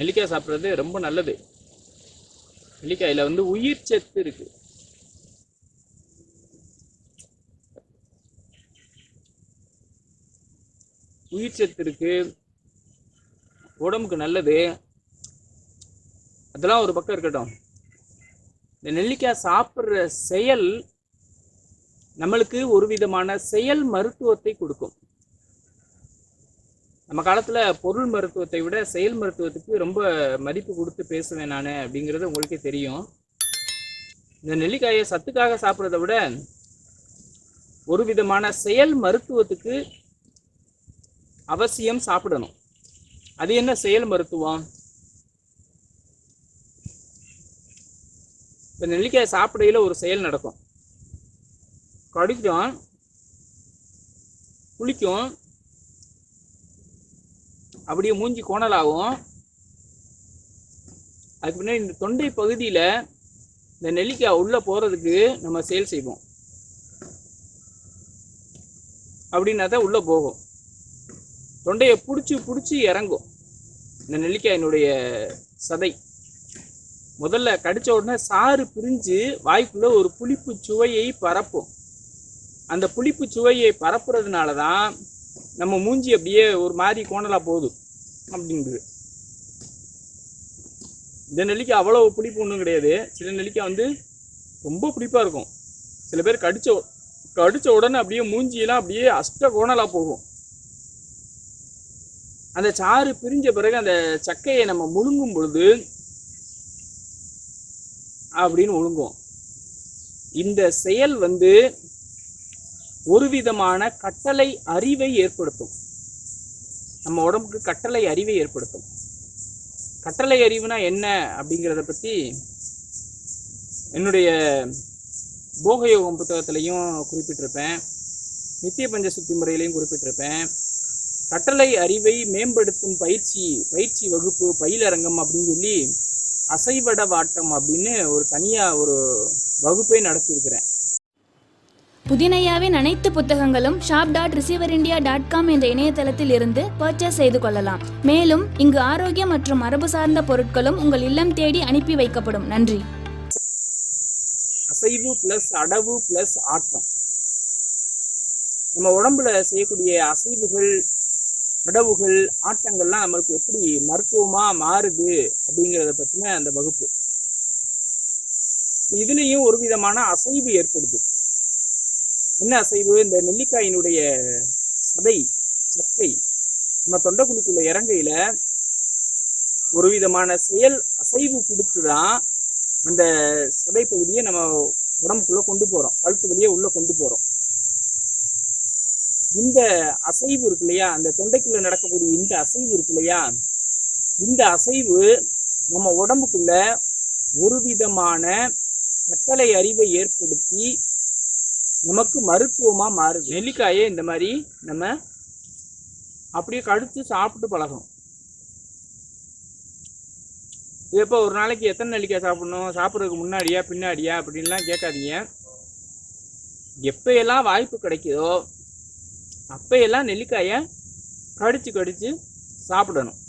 நெல்லிக்காய் சாப்பிட்றது ரொம்ப நல்லது. நெல்லிக்காயில் வந்து உயிர் சத்து இருக்கு. உயிர் சத்து இருக்கு. உடம்புக்கு நல்லது. அதெல்லாம் ஒரு பக்கம் இருக்கட்டும். இந்த நெல்லிக்காய் சாப்பிட்ற செயல் நம்மளுக்கு ஒரு விதமான செயல் மருத்துவத்தை கொடுக்கும். நம்ம காலத்துல பொருள் மருத்துவத்தை விட செயல் மருத்துவத்துக்கு ரொம்ப மதிப்பு கொடுத்து பேசுவேன் நான் அப்படிங்கிறது உங்களுக்கே தெரியும். இந்த நெல்லிக்காயை சத்துக்காக சாப்பிட்றத விட ஒரு விதமான செயல் மருத்துவத்துக்கு அவசியம் சாப்பிடணும். அது என்ன செயல் மருத்துவம்? இப்போ நெல்லிக்காயை சாப்பிடையில் ஒரு செயல் நடக்கும். கடிக்கும் குளிக்கும் அப்படியே மூஞ்சி கோணலாகும். அதுக்கு பின்னாடி இந்த தொண்டை பகுதியில் இந்த நெல்லிக்காய் உள்ளே போகிறதுக்கு நம்ம சேல் செய்வோம். அப்படின்னா தான் உள்ளே போகும். தொண்டையை பிடிச்சி பிடிச்சி இறங்கும். இந்த நெல்லிக்காயினுடைய சதை. முதல்ல கடித்த உடனே சாறு பிரிஞ்சு வாய்க்குள்ளே ஒரு புளிப்பு சுவையை பரப்பும். அந்த புளிப்பு சுவையை பரப்புறதுனால தான் நம்ம மூஞ்சி அப்படியே ஒரு மாதிரி கோணலாக போகுது. அப்படிங்குது இந்த நெல்லிக்காய் அவ்வளோ பிடிப்பு ஒன்றும் கிடையாது. சில நெல்லிக்காய் வந்து ரொம்ப பிடிப்பாக இருக்கும். சில பேர் கடிச்ச கடித்த கடிச்ச உடனே அப்படியே மூஞ்சியெல்லாம் அப்படியே அஷ்ட கோணலா போகும். அந்த சாறு பிரிஞ்ச பிறகு அந்த சக்கையை நம்ம முழுங்கும் பொழுது அப்படின்னு ஒழுங்கும் இந்த செயல் வந்து ஒரு விதமான கட்டளை அறிவை ஏற்படுத்தும். நம்ம உடம்புக்கு கட்டளை அறிவை ஏற்படுத்தும். கட்டளை அறிவுனா என்ன அப்படிங்கிறத பற்றி என்னுடைய போகயோகம் புத்தகத்திலையும் குறிப்பிட்டிருப்பேன். நித்திய பஞ்சசுத்தி முறையிலையும் குறிப்பிட்டிருப்பேன். கட்டளை அறிவை மேம்படுத்தும் பயிற்சி பயிற்சி வகுப்பு பயிலரங்கம் அப்படின்னு சொல்லி அசைவட வாட்டம் அப்படின்னு ஒரு தனியாக ஒரு வகுப்பை நடத்தியிருக்கிறேன். புதினையாவின் அனைத்து புத்தகங்களும் shop dot receiver India dot com என்ற இணையதளத்தில் இருந்து பர்ச்சேஸ் செய்து கொள்ளலாம். மேலும் இங்கு ஆரோக்கியம் மற்றும் மரபு சார்ந்த பொருட்களும் உங்கள் இல்லம் தேடி அனுப்பி வைக்கப்படும். நன்றி. அசைவு ப்ளஸ் அடவு ப்ளஸ் ஆட்டம். நம்ம உடம்புல செய்யக்கூடிய அசைவுகள் அடவுகள் ஆட்டங்கள்லாம் நம்மளுக்கு எப்படி மருத்துவமா மாறுது அப்படிங்கிறத பத்தின அந்த வகுப்பு. இதுலயும் ஒரு விதமான அசைவு ஏற்படுது. என்ன அசைவு? இந்த நெல்லிக்காயினுடைய சதை சக்கை நம்ம தொண்டைக்குழிக்குள்ள இறங்கையில ஒரு விதமான செயல் அசைவு கொடுத்துதான் அந்த சதை பகுதியை நம்ம உடம்புக்குள்ள கொண்டு போறோம். கழுத்து வழியே உள்ள கொண்டு போறோம். இந்த அசைவு இருக்கு இல்லையா? அந்த தொண்டைக்குள்ள நடக்கக்கூடிய இந்த அசைவு இருக்கு இல்லையா? இந்த அசைவு நம்ம உடம்புக்குள்ள ஒரு விதமான கட்டளை அறிவை ஏற்படுத்தி நமக்கு மருத்துவமாக மாறுது. நெல்லிக்காயை இந்த மாதிரி நம்ம அப்படியே கடிச்சு சாப்பிட்டு பழகணும். இப்போ ஒரு நாளைக்கு எத்தனை நெல்லிக்காய் சாப்பிடணும்? சாப்பிட்றதுக்கு முன்னாடியா பின்னாடியா அப்படின்லாம் கேட்காதீங்க. எப்பயெல்லாம் வாய்ப்பு கிடைக்குதோ அப்பையெல்லாம் நெல்லிக்காயை கடித்து கடித்து சாப்பிடணும்.